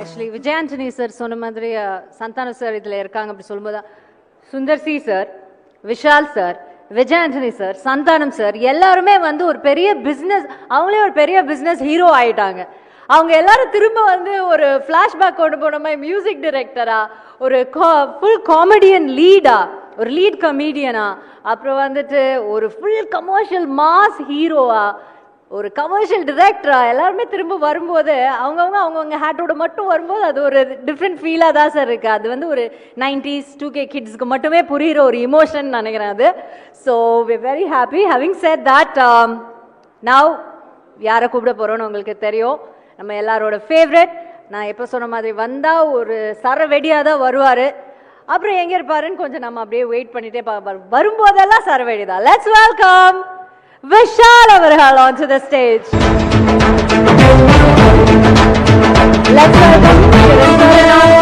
Actually Vijay Antony sir சொன்ன மாதிரி Santhanam sir இதில் இருக்காங்க அப்படி சொல்லும்போது Sundar C sir Vishal sir Vijay Antony sir Santhanam sir எல்லாருமே வந்து ஒரு பெரிய பிஸ்னஸ் அவங்களே ஒரு பெரிய பிஸ்னஸ் ஹீரோ ஆயிட்டாங்க. அவங்க எல்லாரும் திரும்ப வந்து ஒரு ஃப்ளாஷ்பேக் கொண்டு போன மாதிரி மியூசிக் டைரக்டரா ஒரு ஃபுல் காமெடியன் லீடா ஒரு லீட் கமீடியனா அப்புறம் வந்துட்டு ஒரு ஃபுல் கமர்ஷியல் மாஸ் ஹீரோவா ஒரு கமர்ஷியல் டிரெக்டரா எல்லாருமே திரும்ப வரும்போது அவங்கவுங்க அவங்கவுங்க ஹேட்டோட மட்டும் வரும்போது அது ஒரு டிஃப்ரெண்ட் ஃபீலாக தான் சார் இருக்குது அது வந்து ஒரு நைன்டிஸ் டூ கே கிட்ஸ்க்கு மட்டுமே புரிகிற ஒரு இமோஷன் நினைக்கிறேன் அது. So we very happy having set that now யாரை கூப்பிட போகிறோன்னு உங்களுக்கு தெரியும். நம்ம எல்லாரோட ஃபேவரட் நான் எப்போ சொன்ன மாதிரி வந்தால் ஒரு சர வெடியாக தான் வருவார். அப்புறம் எங்கே இருப்பாருன்னு கொஞ்சம் நம்ம அப்படியே வெயிட் பண்ணிட்டே பார்ப்போம். வரும்போதெல்லாம் சர வெடி தான் let's welcome Vishal Avarhal onto the stage. Let's welcome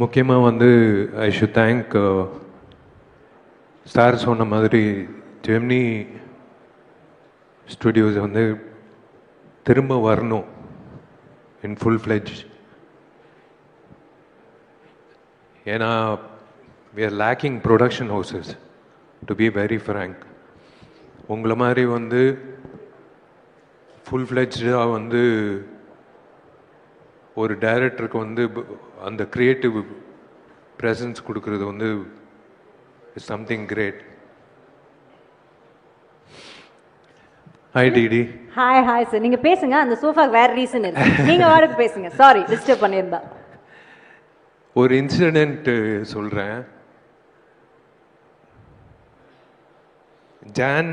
முக்கியமாக வந்து ஐ ஷுட் தேங்க் சார் சொன்ன மாதிரி ஜெமினி ஸ்டுடியோஸ் வந்து திரும்ப வரணும். இன் ஃபுல் ஃப்ளெஜ் ஏன்னா we are lacking production houses to be very frank உங்களை மாதிரி வந்து ஃபுல் ஃப்ளெஜ்டாக வந்து ஒரு டைரக்டருக்கு வந்து அந்த கிரியேட்டிவ் ப்ரெசன்ஸ் கொடுக்கறது வந்து something great hi DD hi hi sir நீங்க பேசுங்க. அந்த சோஃபாக்கு வேற ரீசன் இல்லை நீங்க வாடகை பேசுங்க. சாரி டிஸ்டர்ப் பண்ணியிருந்தா. ஒரு இன்சிடென்ட் சொல்கிறேன் ஜான்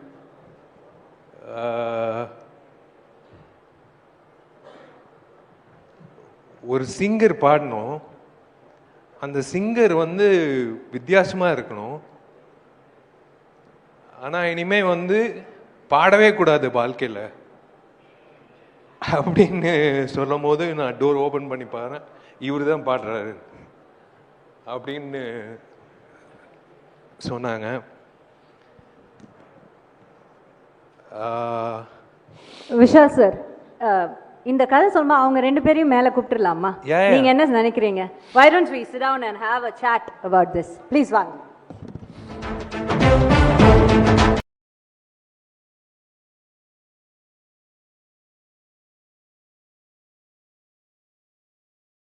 ஒரு சிங்கர் பாடணும். அந்த சிங்கர் வந்து வித்தியாசமாக இருக்கணும். ஆனால் இனிமேல் வந்து பாடவே கூடாது வாழ்க்கையில். அப்படின்னு சொல்லும் போது நான் டோர் ஓப்பன் பண்ணி பாருறேன் இவர் தான் பாடுறாரு. அப்படின்னு சொன்னாங்க. ஆஹ், விஷால் சார் இந்த கதை சொல்லுமா அவங்க ரெண்டு பேரையும் மேல கூப்பிட்டுலாமா. நீங்க என்ன நினைக்கிறீங்க? Why don't we sit down and have a chat about this? Please வாங்க.